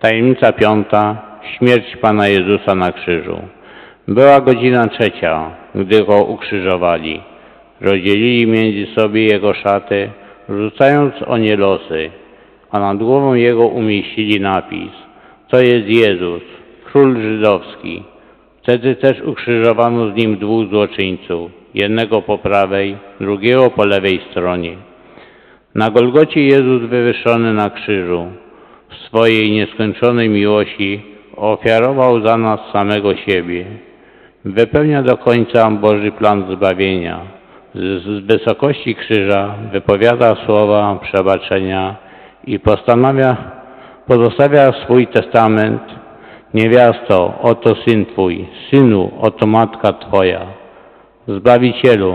Tajemnica piąta, śmierć Pana Jezusa na krzyżu. Była godzina trzecia, gdy Go ukrzyżowali. Rozdzielili między sobie Jego szaty, rzucając o nie losy, a nad głową Jego umieścili napis To jest Jezus, Król Żydowski. Wtedy też ukrzyżowano z Nim dwóch złoczyńców, jednego po prawej, drugiego po lewej stronie. Na Golgocie Jezus wywyższony na krzyżu swojej nieskończonej miłości ofiarował za nas samego siebie. Wypełnia do końca Boży plan zbawienia. Z, wysokości krzyża wypowiada słowa przebaczenia i postanawia, pozostawia swój testament. Niewiasto, oto syn Twój, synu, oto matka Twoja. Zbawicielu,